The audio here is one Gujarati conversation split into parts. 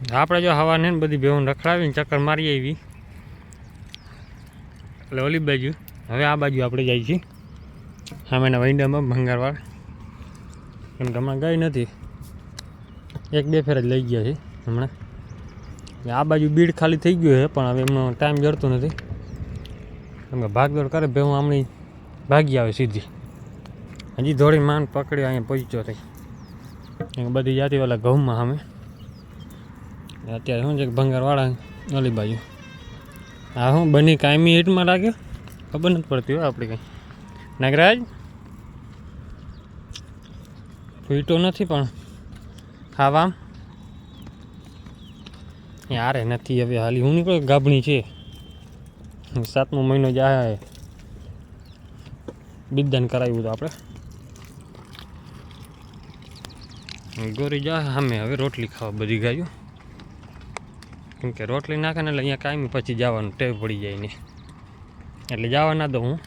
આપણે જો હવા ને બધી ભેવું રખડાવીને ચક્કર મારી આવી એટલે ઓલી બાજુ, હવે આ બાજુ આપણે જઈએ છીએ. સામેના વૈંડામાં ભંગારવાળ. કેમ હમણાં ગઈ નથી. એક બે ફેર જ લઈ ગયા છે હમણાં. આ બાજુ બીડ ખાલી થઈ ગયું છે, પણ હવે એમનો ટાઈમ જડતો નથી. કેમ કે ભાગદોડ કરે ભેવું આમણી ભાગી આવે સીધી. હજી ધોળી માન પકડી અહીંયા પહોંચ્યો થઈ બધી જાતિ વાળા ઘઉંમાં સામે. અત્યારે શું છે કે ભંગારવાળા ઓલી બાજુ હા હું બની કાયમી હિટમાં લાગ્યો? ખબર નથી પડતી હોય આપણે કંઈ. નાગરાજ? ફૂટો નથી પણ. ખાવા યારે નથી હવે હાલી હું નીકળ્યો? ગાભણી છે. સાતમો મહિનો જાય બિદાન કરાવ્યું હતું આપણે ગોરી જા સામે હવે રોટલી ખાવા બધી ગાયું. કેમ કે રોટલી નાખે ને એટલે અહીંયા કાયમી પછી જવાનું, ટેવ પડી જાય ને. એટલે જવા ના દઉં હું.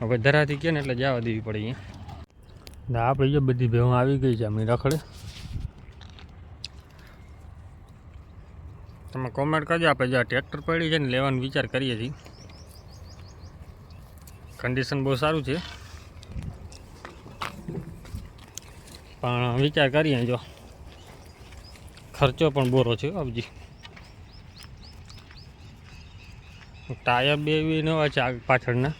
હવે ધરાથી કે ને એટલે જવા દેવી પડે અહીંયા. આપણે જો બધી ભેવું આવી ગઈ છે અમે રખડે. તમે કોમેન્ટ કરજો, આપણે જો ટ્રેક્ટર પડી છે ને લેવાનો વિચાર કરીએ છીએ. કન્ડિશન બહુ સારું છે. પણ વિચાર કરીએ જો. ખર્ચો પણ બોરો છે અબજી. ટાયર બે બી નવા છે આગ પાછળના.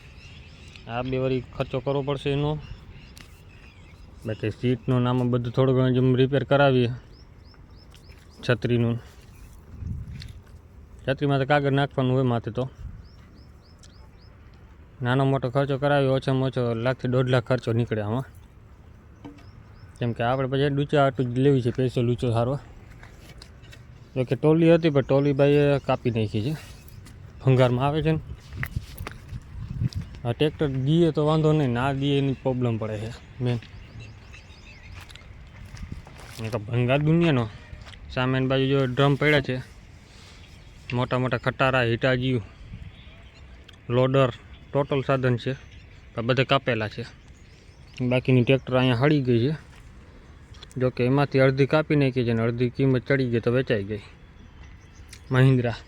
આ બે વળી ખર્ચો કરવો પડશે એનો. બાકી સીટનું નામ બધું થોડું ઘણું જેમ રિપેર કરાવીએ. છત્રીનું. છત્રીમાં તો કાગળ નાખવાનું હોય માથે તો. નાનો મોટો ખર્ચો કરાવ્યો, ઓછામાં ઓછો લાખથી દોઢ લાખ ખર્ચો નીકળે આમાં. કેમ કે આપણે પછી ડૂચા આટું જ લેવી છે, પૈસો લૂચો સારો. જોકે ટોલી હતી, પણ ટોલી ભાઈએ કાપી નાખી છે. ભંગારમાં આવે છે ને? આ ટ્રેક્ટર દીએ તો વાંધો નહીં, ના દીએ એની પ્રોબ્લેમ પડે છે મેન તો ભંગાર દુનિયાનો. સામેની બાજુ જો ડ્રમ પડ્યા છે, મોટા મોટા ખટારા હિટાજીયું લોડર, ટોટલ સાધન છે બધા કાપેલા છે. બાકીની ટ્રેક્ટર અહીંયા હળી ગઈ છે. જોકે એમાંથી અડધી કાપી નાખી છે અને અડધી કિંમત ચડી ગઈ તો વેચાઈ ગઈ. મહિન્દ્રા.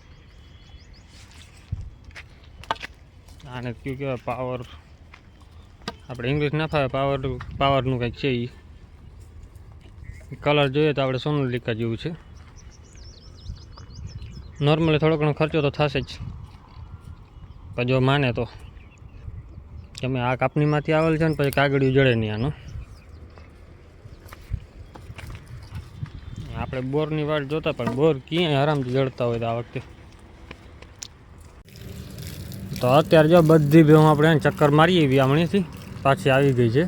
આને કયું કહેવાય પાવર આપણે ઇંગ્લિશ ના ફાવે પાવર પાવરનું કંઈક છે એ કલર જોઈએ તો આપણે સોનલિકા જેવું છે. નોર્મલી થોડો ઘણો ખર્ચો તો થશે જ. પણ જો માને તો. તમે આ કાપણીમાંથી આવેલ છે ને, પછી કાગળિયું જડે નહીં આનું. આપણે બોરની વાટ જોતા, પણ બોર ક્યાંય આરામથી જડતા હોય તો આ વખતે. તો અત્યારે જો બધી ભેહું આપણે ચક્કર મારી હમણાંથી પાછી આવી ગઈ છે.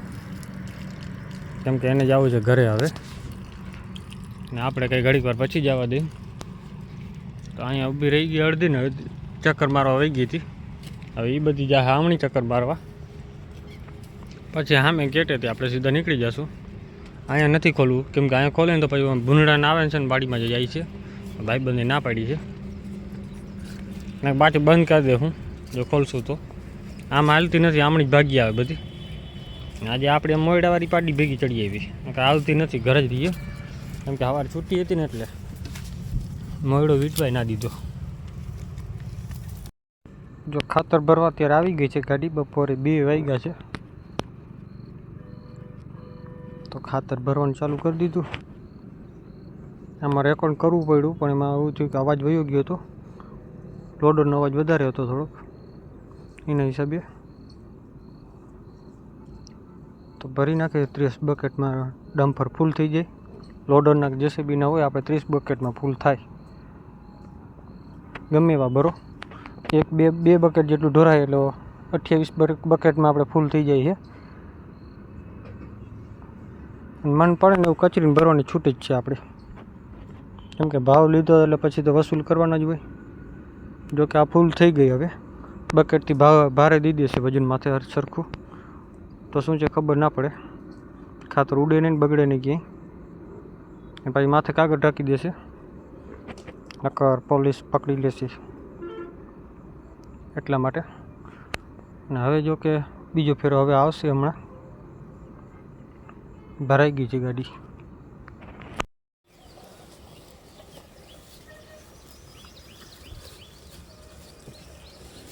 કેમ કે એને જવું છે ઘરે હવે. ને આપણે કંઈ ઘડીક વાર પછી જવા દઈએ. તો અહીંયા ઊભી રહી ગઈ અડધી ને ચક્કર મારવા વહી ગઈ હતી. હવે એ બધી જા હામણી ચક્કર મારવા. પછી સામે ગેટેથી આપણે સીધા નીકળી જશું. અહીંયા નથી ખોલવું. કેમ કે અહીંયા ખોલે ને તો પછી ભૂંડાને આવે છે ને બાડીમાં જાય છે. ભાઈબંધે ના પાડી છે. ને પાછું બંધ કરી દે હું. જો ખોલશું તો. આમ હાલતી નથી, આમણી જ ભાગી આવે બધી. આજે આપણે મોયડાવાળી પાડી ભેગી ચડી આવી. આવતી નથી, ઘરે જ રહીએ. કેમ કે સવારે છૂટી હતી ને એટલે મોયડો વીટવાય ના દીધો. જો ખાતર ભરવા ત્યારે આવી ગઈ છે ગાડી, બપોરે બે વાગ્યા છે. તો ખાતર ભરવાનું ચાલુ કરી દીધું. આમાં રેકોર્ડ કરવું પડ્યું, પણ એમાં એવું થયું કે અવાજ વયો ગયો હતો. લોડરનો અવાજ વધારે હતો થોડોક. એના હિસાબે. તો ભરી નાખે ત્રીસ બકેટમાં ડમ્પર ફૂલ થઈ જાય. લોડરના જેસીબીના હોય, આપણે ત્રીસ બકેટમાં ફૂલ થાય. ગમે એવા ભરો. એક બે બે બકેટ જેટલું ઢોરાય એટલે અઠ્યાવીસ બકેટમાં આપણે ફૂલ થઈ જાય છે. મન પડે ને એવું કચરીને ભરવાની છૂટ જ છે આપણે. કેમ કે ભાવ લીધો એટલે પછી તો વસૂલ કરવાનો જ હોય. જોકે આ ફૂલ થઈ ગઈ હવે. બકેટથી ભાવ ભારે દઈ દેશે વજન માથે હર સરખું. તો શું છે ખબર ના પડે. ખાતર ઉડે નહીં ને બગડે નહીં ક્યાંય. એ પછી માથે કાગળ ઢાંકી દેશે. નકર પોલીસ પકડી લેશે. એટલા માટે. અને હવે જો કે બીજો ફેરો હવે આવશે હમણાં. ભરાઈ ગઈ છે ગાડી.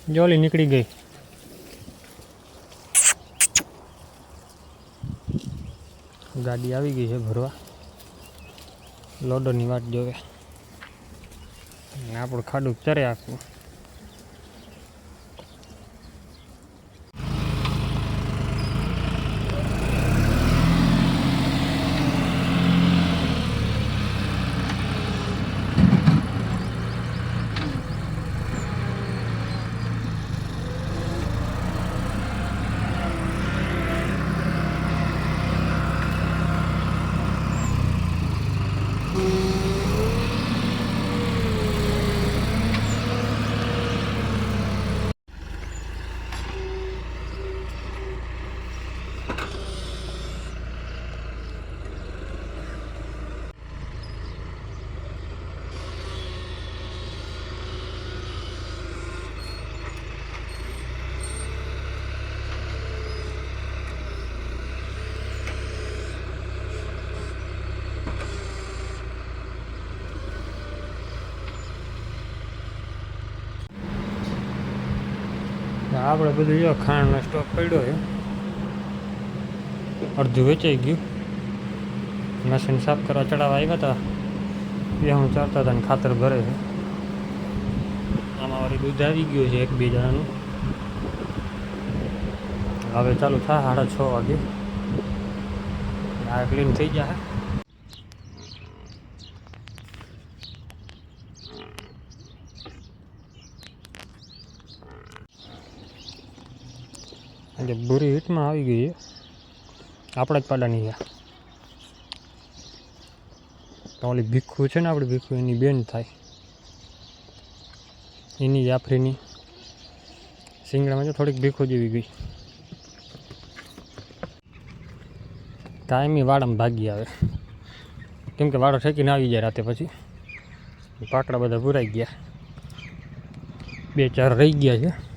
જોલી નીકળી ગઈ. ગાડી આવી ગઈ છે ભરવા. લોડોની વાટ જોવે. આપણું ખાડું ચરે આખું. આપણે બધું જો ખાંડનો સ્ટોક પડ્યો છે. અડધું વેચાઈ ગયું. મશીન સાફ કરવા ચડાવવા આવ્યા હતા. એ હું ચાલતા હતા ને ખાતર ભરે છે. આમાં વળી દૂધ આવી ગયું છે એક બે જણાનું. હવે ચાલુ થાય સાડા છ વાગે. આ ક્લીન થઈ જાય એટલે બુરી હિટમાં આવી ગઈ આપણા જ પાડાની છે. ઓલી ભીખું છે ને આપણી ભીખું, એની બેન થાય. એની જાફરીની સિંગડામાં જો થોડીક ભીખું જેવી ગઈ. કાયમી વાડામાં ભાગી આવે. કેમ કે વાડો ઠેકીને આવી જાય રાતે પછી. પાકડા બધા પુરાઈ ગયા. બે ચાર રહી ગયા છે.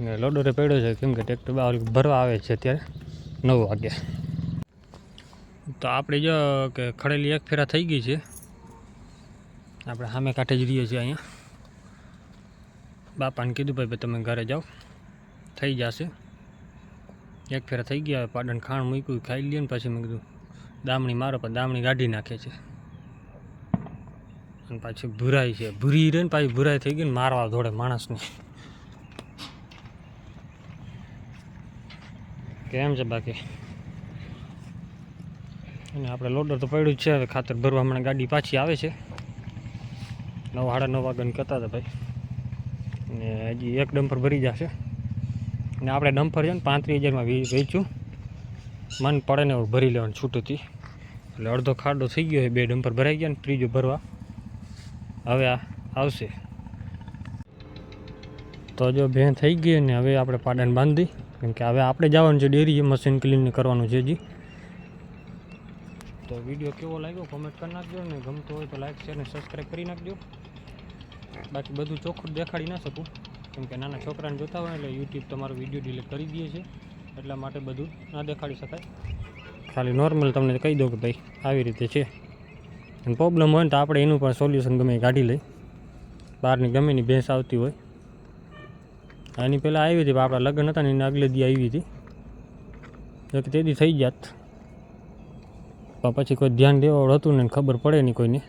લોડોરે પડ્યો છે, કેમ કે ટ્રેક્ટર ભરવા આવે છે અત્યારે નવ વાગે તો આપણે જો કે ખડેલી એક ફેરા થઈ ગઈ છે. આપણે સામે કાંઠે જ રહીએ છીએ અહીંયા. બાપાને કીધું, ભાઈ તમે ઘરે જાઓ. થઈ જશે. એક ફેરા થઈ ગયા પાડન ખાણ મૂક્યું, ખાઈ લઈએ ને પછી મેં કીધું, દામણી મારો, પણ દામણી ગાઢી નાખે છે. અને પાછી ભૂરાઈ છે. ભૂરી રહે ને પાછી ભૂરાઈ થઈ ગઈ ને મારવા દોડે માણસને. કેમ છે બાકી. અને આપણે લોડર તો પડ્યું જ છે, હવે ખાતર ભરવા હમણાં ગાડી પાછી આવે છે. નવ સાડા નવ વાગ્યાની કરતા હતા ભાઈ. ને હજી એક ડમ્પર ભરી જશે. ને આપણે ડમ્પર છે ને પાંત્રીસ હજારમાં વેચ્યું. મન પડે ને ભરી લેવાનું છૂટથી એટલે અડધો ખાડો થઈ ગયો બે ડમ્પર ભરાઈ ગયા ને ત્રીજો ભરવા. હવે આ આવશે. તો જો ભેં થઈ ગઈ ને હવે આપણે પાડાને બાંધી. કેમ કે હવે આપણે જવાનું છે ડેરી મશીન ક્લીન કરવાનું છે જી તો વીડિયો કેવો લાગ્યો? કોમેન્ટ કરી નાખજો ને ગમતો હોય તો લાઈક શેર ને સબસ્ક્રાઈબ કરી નાખજો. બાકી બધું ચોખ્ખું દેખાડી ના શકું. કેમ કે નાના છોકરાને જોતા હોય એટલે યુટ્યુબ તમારો વીડિયો ડિલીટ કરી દે છે. એટલા માટે બધું ના દેખાડી શકાય. ખાલી નોર્મલ તમને કહી દઉં કે ભાઈ આવી રીતે છે. અને પ્રોબ્લેમ હોય ને તો આપણે એનું પણ સોલ્યુશન ગમે કાઢી લઈ બહારની ગમે એની ભેંસ આવતી હોય. એની પહેલાં આવી હતી, આપણા લગ્ન હતા ને એને આગલે દી આવી હતી. જો તે દી થઈ જાત. પણ પછી કોઈ ધ્યાન દેવાવાળું હતું ને ખબર પડે નહીં કોઈને.